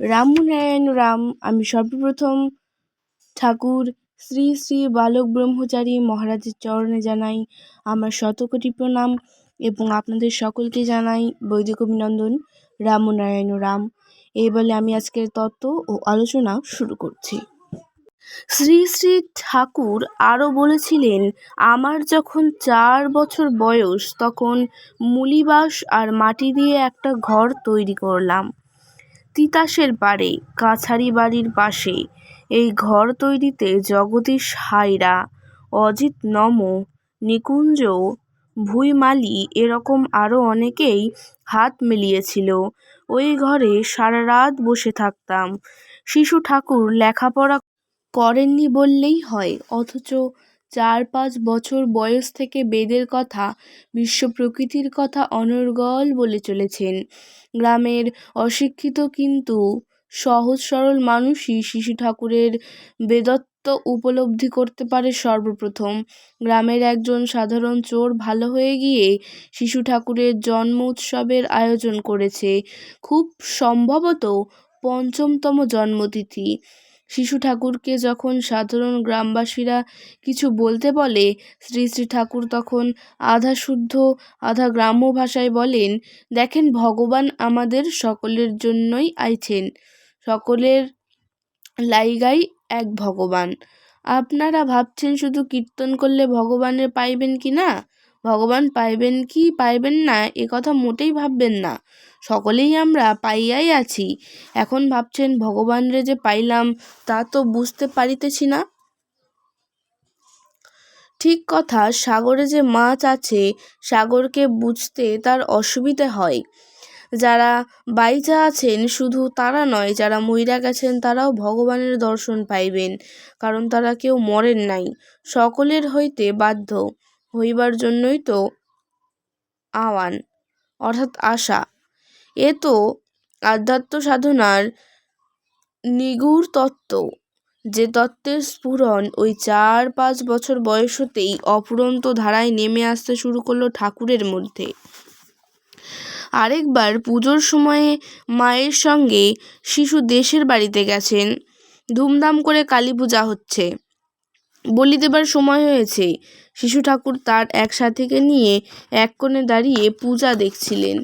রামনারায়ণ রাম, আমি সর্বপ্রথম ঠাকুর শ্রী শ্রী বালক ব্রহ্মচারী মহারাজের চরণে জানাই আমার শতকোটি প্রণাম এবং আপনাদের সকলকে জানাই বৈদিক অভিনন্দন রামনারায়ণ রাম। এই বলে আমি আজকের তত্ত্ব ও আলোচনা শুরু করছি। শ্রী শ্রী ঠাকুর আরও বলেছিলেন, আমার যখন চার বছর বয়স, তখন মুলিবাস আর মাটি দিয়ে একটা ঘর তৈরি করলাম। তিতাসের পাড়ে কাছারি বাড়ির পাশে। এই ঘর তৈরিতে জগদীশ হায়রা অজিত নম, নিকুঞ্জ, ভুইমালি এরকম আরও অনেকেই হাত মিলিয়েছিল। ওই ঘরে সারা রাত বসে থাকতাম। শিশু ঠাকুর লেখাপড়া করেননি বললেই হয়, অথচ চার পাঁচ বছর বয়স থেকে বেদের কথা, বিশ্ব প্রকৃতির কথা অনর্গল বলে চলেছেন। গ্রামের অশিক্ষিত কিন্তু সহজ সরল মানুষই শিশু ঠাকুরের বেদত্ব উপলব্ধি করতে পারে সর্বপ্রথম। গ্রামের একজন সাধারণ চোর ভালো হয়ে গিয়ে শিশু ঠাকুরের জন্ম উৎসবের আয়োজন করেছে। খুব সম্ভবত পঞ্চমতম জন্মতিথি। শিশু ঠাকুরকে যখন সাধারণ গ্রামবাসীরা কিছু বলতে বলে, শ্রী শ্রী ঠাকুর তখন আধা শুদ্ধ আধা গ্রাম্য ভাষায় বলেন, দেখেন, ভগবান আমাদের সকলের জন্যই আইছেন। সকলের লাইগাই এক ভগবান। আপনারা ভাবছেন শুধু কীর্তন করলে ভগবানের পাইবেন কি না? ভগবান পাইবেন কি পাইবেন না, এ কথা মোটেই ভাববেন না। সকলেই আমরা পাইয়াই আছি। এখন ভাবছেন ভগবানরে যে পাইলাম, তা তো বুঝতে পারিতেছি না। ঠিক কথা, সাগরে যে মাছ আছে, সাগরকে বুঝতে তার অসুবিধে হয়। যারা বাইচা আছেন, শুধু তারা নয়, যারা মইরা গেছেন, তারাও ভগবানের দর্শন পাইবেন, কারণ তারা কেউ মরেন নাই। সকলের হইতে বাধ্য। হইবার জন্যই তো আওয়ান, অর্থাৎ আশা। এ তো আধ্যাত্ম সাধনার নিগুড় তত্ত্ব, যে তত্ত্বের স্ফুরণ ওই চার পাঁচ বছর বয়স হতেই অফুরন্ত ধারায় নেমে আসতে শুরু করল ঠাকুরের মধ্যে। আরেকবার পুজোর সময়ে মায়ের সঙ্গে শিশু দেশের বাড়িতে গেছেন। ধুমধাম করে কালী পূজা হচ্ছে। বলি দেবার সময় হয়েছে। শিশু ঠাকুর তার এক সাথীকে নিয়ে এক কোণে দাঁড়িয়ে পূজা দেখছিলেন।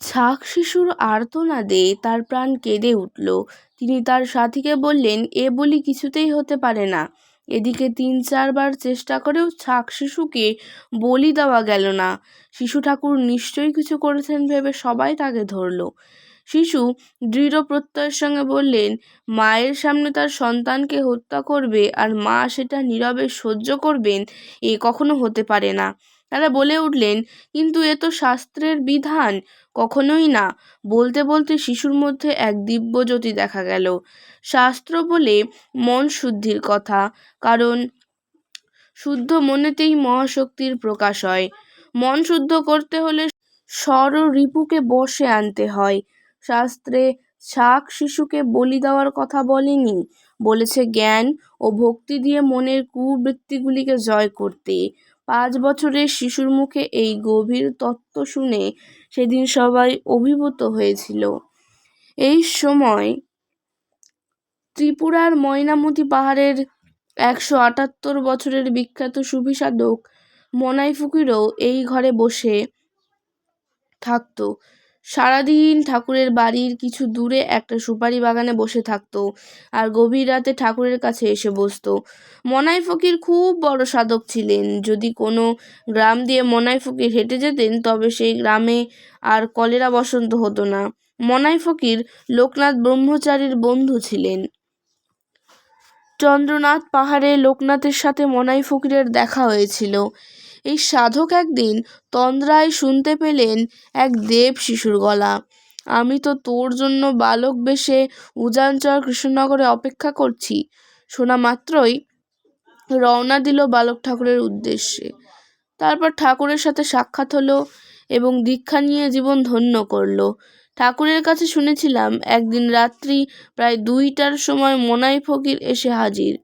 ছাক শিশুর আর্তনাদে তার প্রাণ কেঁদে উঠল। তিনি তার সাথীকে বললেন, এ বলি কিছুতেই হতে পারে না। এদিকে তিন চারবার চেষ্টা করেও ছাক শিশুকে বলি দেওয়া গেল না। শিশু ঠাকুর নিশ্চয়ই কিছু করেছেন ভেবে সবাই তাকে ধরল। শিশু দৃঢ় প্রত্যয়ের সঙ্গে বললেন, মায়ের সামনে তার সন্তানকে হত্যা করবে আর মা সেটা নীরবে সহ্য করবেন, এ কখনো হতে পারে না। তারা বলে উঠলেন, কিন্তু এ তো শাস্ত্রের বিধান, কখনোই না। বলতে বলতে শিশুর মধ্যে এক দিব্য জ্যোতি দেখা গেল। শাস্ত্র বলে, মন শুদ্ধির কথা, কারণ শুদ্ধ মনেতেই মহাশক্তির প্রকাশ হয়। মন শুদ্ধ করতে হলে স্বর রিপুকে বসে আনতে হয়। শাস্ত্রে শাক শিশুকে বলি দেওয়ার কথা বলেনি। বলেছে, জ্ঞান ও ভক্তি দিয়ে মনের কুবৃত্তিগুলিকে জয় করতে। পাঁচ বছরের শিশুর মুখে এই গভীর তত্ত্ব শুনে সেদিন সবাই অভিভূত হয়েছিল। এই সময় ত্রিপুরার ময়নামতি পাহাড়ের একশো আটাত্তর বছরের বিখ্যাত সুফিসাধক মনাই ফকিরও এই ঘরে বসে থাকতো। সারাদিন ঠাকুরের বাড়ির কিছু দূরে একটা সুপারি বাগানে বসে থাকতো আর গভীর রাতে ঠাকুরের কাছে এসে বসতো। মনাই ফকির খুব বড় সাধক ছিলেন। যদি কোনো গ্রাম দিয়ে মনাই ফকির হেঁটে যেতেন, তবে সেই গ্রামে আর কলেরা বসন্ত হতো না। মনাই ফকির লোকনাথ ব্রহ্মচারীর বন্ধু ছিলেন। চন্দ্রনাথ পাহাড়ে লোকনাথের সাথে মনাই ফকিরের দেখা হয়েছিল। এই সাধক একদিন তন্দ্রায় শুনতে পেলেন এক দেব শিশুর গলা। আমি তো তোর জন্য বালক বেশে উজানচর কৃষ্ণনগরে অপেক্ষা করছি। শোনা মাত্রই রওনা দিল বালক ঠাকুরের উদ্দেশ্যে। তারপর ঠাকুরের সাথে সাক্ষাৎ হলো এবং দীক্ষা নিয়ে জীবন ধন্য করল। ঠাকুরের কাছে শুনেছিলাম, একদিন রাত্রি প্রায় দুইটার সময় মোনাই ফকির এসে হাজির।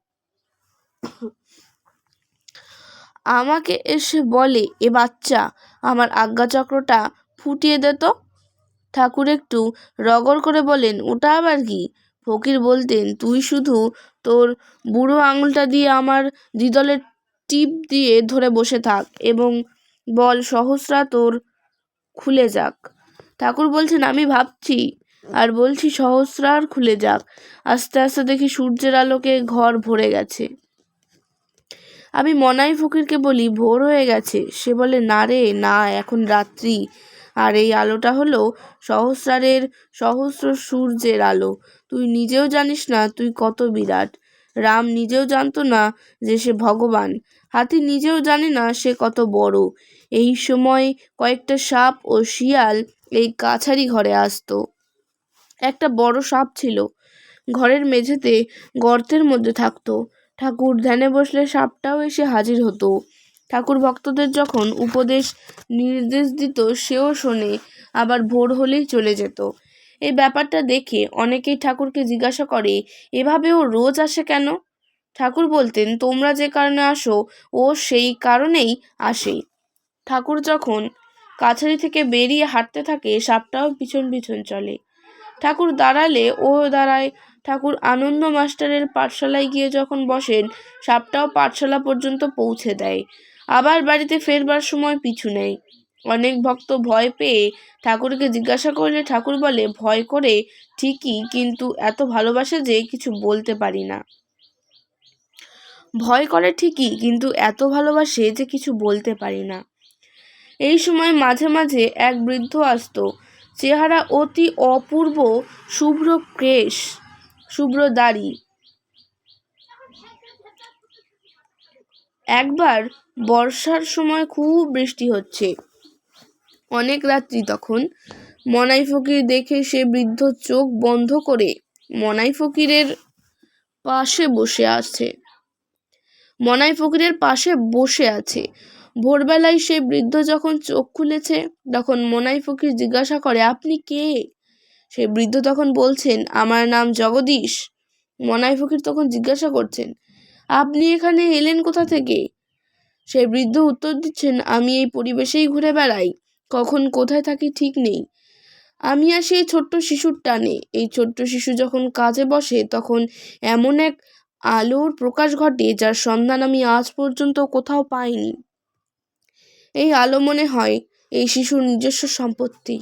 আমাকে এসে বলে, এ বাচ্চা, আমার আজ্ঞাচক্রটা ফুটিয়ে দে তো। ঠাকুর একটু রগড় করে বলেন, ওটা আবার কি? ফকির বলতেন, তুই শুধু তোর বুড়ো আঙুলটা দিয়ে আমার দ্বিদলের টিপ দিয়ে ধরে বসে থাক এবং বল সহস্রা তোর খুলে যাক। ঠাকুর বলছেন, আমি ভাবছি আর বলছি সহস্রার খুলে যাক। আস্তে আস্তে দেখি সূর্যের আলোকে ঘর ভরে গেছে। আমি মনাই ফকিরকে বলি, ভোর হয়ে গেছে। সে বলে, না রে, না, এখন রাত্রি। আর এই আলোটা হলো সহস্রারের সহস্র সূর্যের আলো। তুই নিজেও জানিস না, তুই কত বিরাট। রাম নিজেও জানতো না যে সে ভগবান। হাতি নিজেও জানে না সে কত বড়। এই সময় কয়েকটা সাপ ও শিয়াল এই কাছারি ঘরে আসতো। একটা বড় সাপ ছিল। ঘরের মেঝেতে গর্তের মধ্যে থাকতো। ঠাকুর ধ্যানে বসলে সাপটাও এসে হাজির হতো। ঠাকুর ভক্তদের যখন উপদেশ নির্দেশ দিত, সেও শোনে, আবার ভোর হলেই চলে যেত। এই ব্যাপারটা দেখে অনেকেই ঠাকুরকে জিজ্ঞাসা করে এভাবে ও রোজ আসে কেন? ঠাকুর বলতেন, তোমরা যে কারণে আসো, ও সেই কারণেই আসে। ঠাকুর যখন কাছারি থেকে বেরিয়ে হাঁটতে থাকে, সাপটাও পিছন পিছন চলে। ঠাকুর দাঁড়ালে ও দাঁড়ায় ঠাকুর আনন্দ মাস্টারের পাঠশালায় গিয়ে যখন বসেন, সাপটাও পাঠশালা পর্যন্ত পৌঁছে দেয়। আবার বাড়িতে ফেরবার সময় পিছু নেয়। অনেক ভক্ত ভয় পেয়ে ঠাকুরকে জিজ্ঞাসা করলে ঠাকুর বলে, ভয় করে ঠিকই, কিন্তু এত ভালোবাসে যে কিছু বলতে পারি না। ভয় করে ঠিকই, কিন্তু এত ভালোবাসে যে কিছু বলতে পারি না। এই সময় মাঝে মাঝে এক বৃদ্ধ আসতো। চেহারা অতি অপূর্ব, শুভ্র কেশ শুভ্র দাড়ি। একবার বর্ষার সময় খুব বৃষ্টি হচ্ছে। অনেক রাত্রি তখন। মনাই ফকির দেখে সে বৃদ্ধ চোখ বন্ধ করে মনাই ফকিরের পাশে বসে আছে। মনাই ফকিরের পাশে বসে আছে। ভোরবেলায় সে বৃদ্ধ যখন চোখ খুলেছে, তখন মনাই ফকির জিজ্ঞাসা করে, আপনি কে? সে বৃদ্ধ তখন বলছেন, আমার নাম জগদীশ। মনাই ফকির তখন জিজ্ঞাসা করছেন, আপনি এখানে এলেন কোথা থেকে? সে বৃদ্ধ উত্তর দিচ্ছেন, আমি এই পরিবেশেই ঘুরে বেড়াই, কখন কোথায় থাকি ঠিক নেই। আমি আসি এই ছোট্ট শিশুর টানে। এই ছোট্ট শিশু যখন কাজে বসে, তখন এমন এক আলোর প্রকাশ ঘটে, যার সন্ধান আমি আজ পর্যন্ত কোথাও পাইনি। এই আলো মনে হয়, এই শিশুর নিজস্ব সম্পত্তি।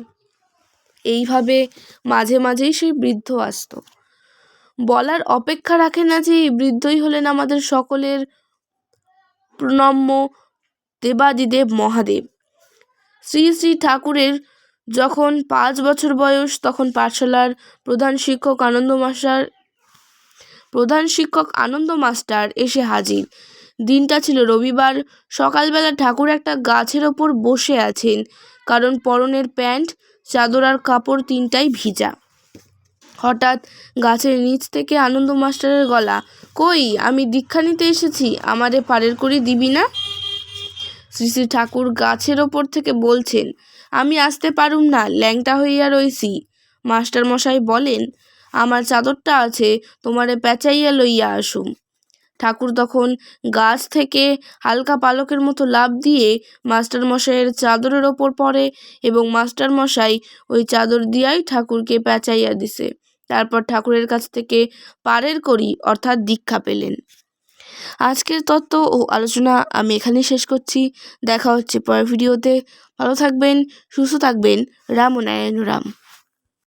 এইভাবে মাঝে মাঝেই সেই বৃদ্ধ আসতো। বলার অপেক্ষা রাখে না যে এই বৃদ্ধই হলেন আমাদের সকলের প্রণম্য দেবাদিদেব মহাদেব। শ্রী শ্রী ঠাকুরের যখন পাঁচ বছর বয়স, তখন পাঠশালার প্রধান শিক্ষক আনন্দ মাস্টার, প্রধান শিক্ষক আনন্দ মাস্টার এসে হাজির। দিনটা ছিল রবিবার। সকালবেলা ঠাকুর একটা গাছের ওপর বসে আছেন, কারণ পরনের প্যান্ট চাদর আর কাপড় তিনটাই ভিজা। হঠাৎ গাছের নিচ থেকে আনন্দ মাস্টারের গলা, কই, আমি দীক্ষা নিতে এসেছি, আমারে পারের করি দিবি না? শ্রী শ্রী ঠাকুর গাছের ওপর থেকে বলছেন, আমি আসতে পারুম না, ল্যাংটা হইয়া রইছি। মাস্টার মশাই বলেন, আমার চাদরটা আছে, তোমারে পেঁচাইয়া লইয়া আসুম। ঠাকুর তখন গাছ থেকে হালকা পালকের মতো লাভ দিয়ে মাস্টার মশাইয়ের চাদরের ওপর পড়ে এবং মাস্টার মশাই ওই চাদর দিয়াই ঠাকুরকে পেঁচাইয়া দিছে। তারপর ঠাকুরের কাছ থেকে পারের করি অর্থাৎ দীক্ষা পেলেন। আজকের তত্ত্ব ও আলোচনা আমি এখানেই শেষ করছি। দেখা হচ্ছে পরের ভিডিওতে। ভালো থাকবেন, সুস্থ থাকবেন। রাম ও নারায়ণ রাম।